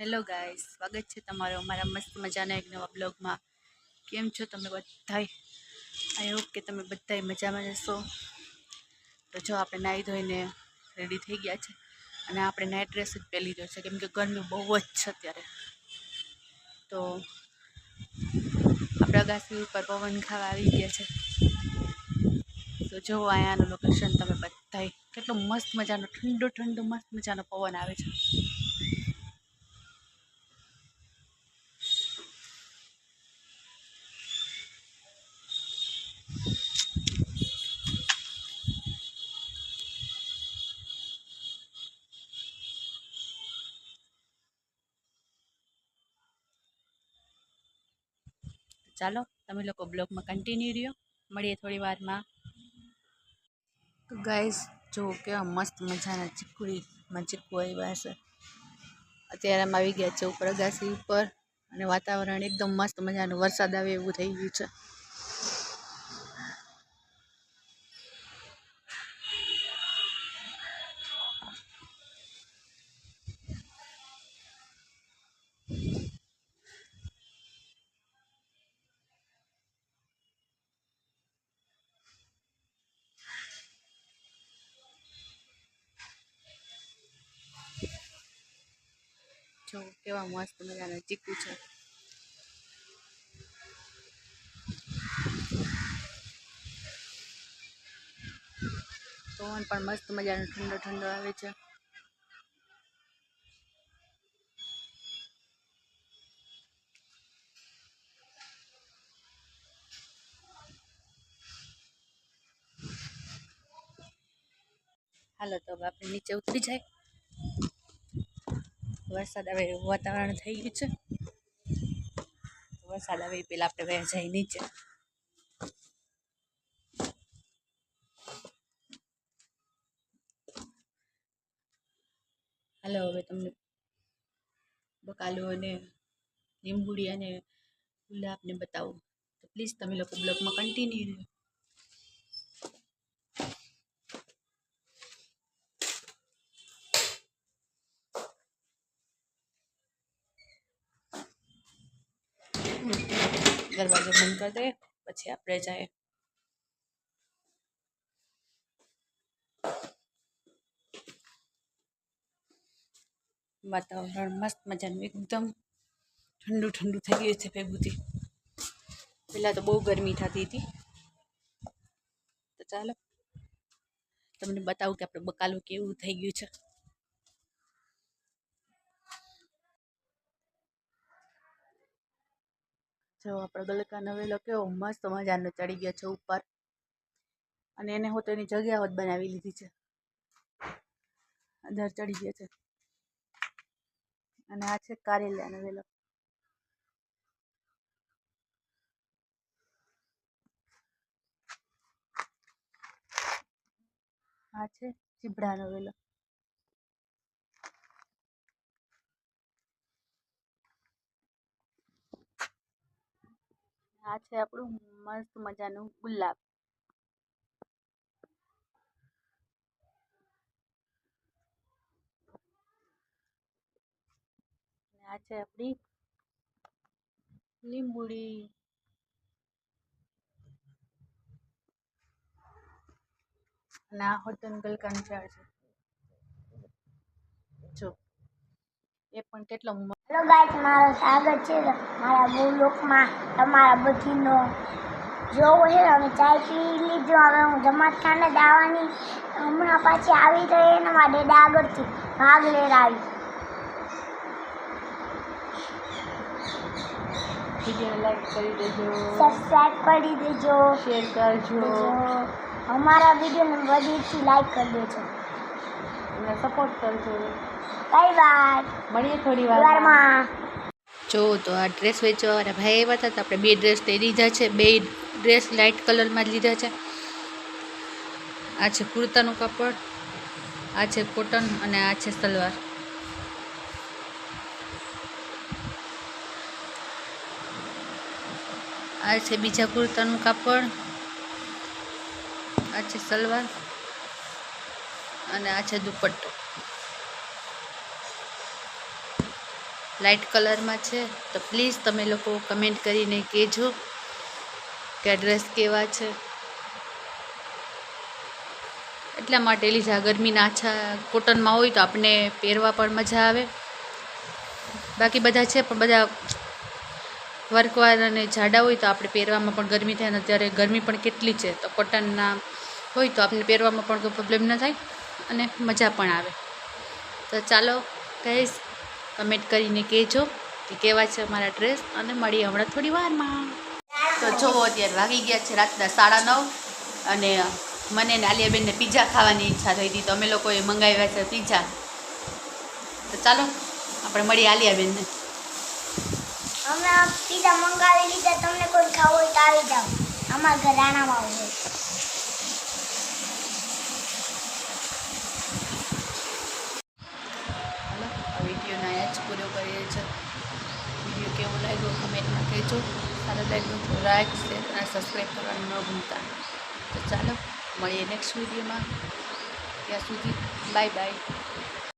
Hello guys, સ્વાગત છે તમારું અમારા મસ્ત મજાના એક નવા બ્લોગમાં. કેમ છો તમે બધાય? આઈ હોપ કે તમે બધાય મજામાં જશો તો જો આપણે નાહી ધોઈને રેડી થઈ ગયા છે અને આપણે નાઇટ ડ્રેસ જ પહેરી રહ્યો છે, કેમ કે ગરમી બહુ જ છે અત્યારે. તો આપણે અગાસી ઉપર પવન ખાવા આવી ગયા છે. તો જો અહીંયાનું લોકેશન તમે બધાય, કેટલો મસ્ત મજાનો ઠંડો ઠંડો મસ્ત મજાનો પવન આવે છે. ચાલો, તમે લોકો બ્લોગમાં કન્ટિન્યુ રહ્યો. મળીએ થોડી વારમાં. તો ગાઈઝ જો કેવા મસ્ત મજાના ચીકુડીમાં ચીકુ આવ્યા છે. અત્યારે અમે આવી ગયા છે ઉપર અગાસી ઉપર અને વાતાવરણ એકદમ મસ્ત મજાનું, વરસાદ આવે એવું થઈ ગયું છે. જો કેવા મસ્ત મજાના ચીકુ છે. પવન પણ મસ્ત મજાનો ઠંડો ઠંડો આવે છે. હાલો, તો આપણે નીચે ઉતરી જાય. વરસાદ હવે વાતાવરણ થઈ ગયું છે. વરસાદ આવે એ પહેલાં આપણે વહે જઈ નીચે. હાલો, હવે તમને બકાલો અને લીંબુડી અને ગુલાબને બતાવું. તો પ્લીઝ તમે લોકો બ્લોગમાં કન્ટિન્યુ રહ્યો દરવાજો બંધ કરી દે પછી આપણે જાય વાતાવરણ મસ્ત મજાનું એકદમ ઠંડુ ઠંડુ થઈ ગયું છે ભેગુંથી પહેલાં તો બહુ ગરમી થતી હતી તો ચાલો તમને બતાવું કે આપણે બકાલું કેવું થઈ ગયું છે જો આપણો ગલકા નવેલો કેવો મસ્ત મજાનો ચડી ગયો છે ઉપર. અને એને હું તો એની જગ્યાઓ જ બનાવી લીધી છે. અંદર ચડી ગયો છે. અને આ છે કારેલા નવેલો. આ છે ચીબડા નવેલો. આ છે આપણું મસ્ત મજાનું ગુલાબ. આ છે આપણી લીંબુડી. અને આ ઝાડ છે. જો, એ પણ કેટલો હેલો ગાઈસ મારું સ્વાગત છે મારા બ્લોગમાં તમારા બધીનો જોવો છે. અમે ચાય પી લીધું. હવે હું જમાત ખાને જ આવવાની. હમણાં પાછી આવી તો એને મારા ડેડા આગળથી ભાગ લેર આવી. વીડિયો લાઈક કરી દેજો. કરી દેજો. શેર કરજો. અમારા વિડીયોને વધીથી લાઈક કરી દેજો. અને સપોર્ટ કરજો. બાય બાય મળીએ થોડી વારમાં જો તો આ ડ્રેસ વેચવા વાળા ભાઈ આવ્યા હતા તો આપણે બે ડ્રેસ લઈ લીધા છે. બે ડ્રેસ લાઇટ કલરમાં જ લીધા છે. આ છે કુર્તાનું કાપડ આ છે કોટન અને આ છે સલવાર. આ છે બીજા કુર્તાનું કાપડ આ છે સલવાર અને આ છે દુપટ્ટો. લાઇટ કલરમાં છે, તો પ્લીઝ તમે લોકો કમેન્ટ કરીને કહેજો કે ડ્રેસ કેવા છે. એટલા માટે લીધા ગરમીના આછા કોટનમાં હોય તો આપણે પહેરવા પણ મજા આવે. બાકી બધા છે, પણ બધા વર્કવાર અને જાડા હોય તો આપણે પહેરવામાં પણ ગરમી થાય અને અત્યારે ગરમી પણ કેટલી છે, તો કોટનના હોય તો આપણે પહેરવામાં પણ કોઈ પ્રોબ્લેમ ન થાય અને મજા પણ આવે. તો ચાલો કહીશ કમેન્ટ કરીને કહેજો કે કેવા છે મારા ડ્રેસ અને મળીએ હમણાં થોડી વારમાં. તો જોવો અત્યારે વાગી ગયા છે રાતના સાડા નવ અને મને ને આલિયાબેનને પીઝા ખાવાની ઈચ્છા થઈ હતી તો અમે લોકોએ મંગાવ્યા છે પીઝા તો ચાલો, આપણે મળીએ આલિયાબેનને હમણાં પીઝા મંગાવી લીધા, તમને કોઈ ખાવું હોય તો આવી જાઓ. અમારા ઘર રાણામાં કહેજો સારો તો લાઈક શેર અને સબસ્ક્રાઈબ કરવાનું ન ભૂલતા તો ચાલો મળીએ નેક્સ્ટ વિડીયોમાં ત્યાં સુધી બાય બાય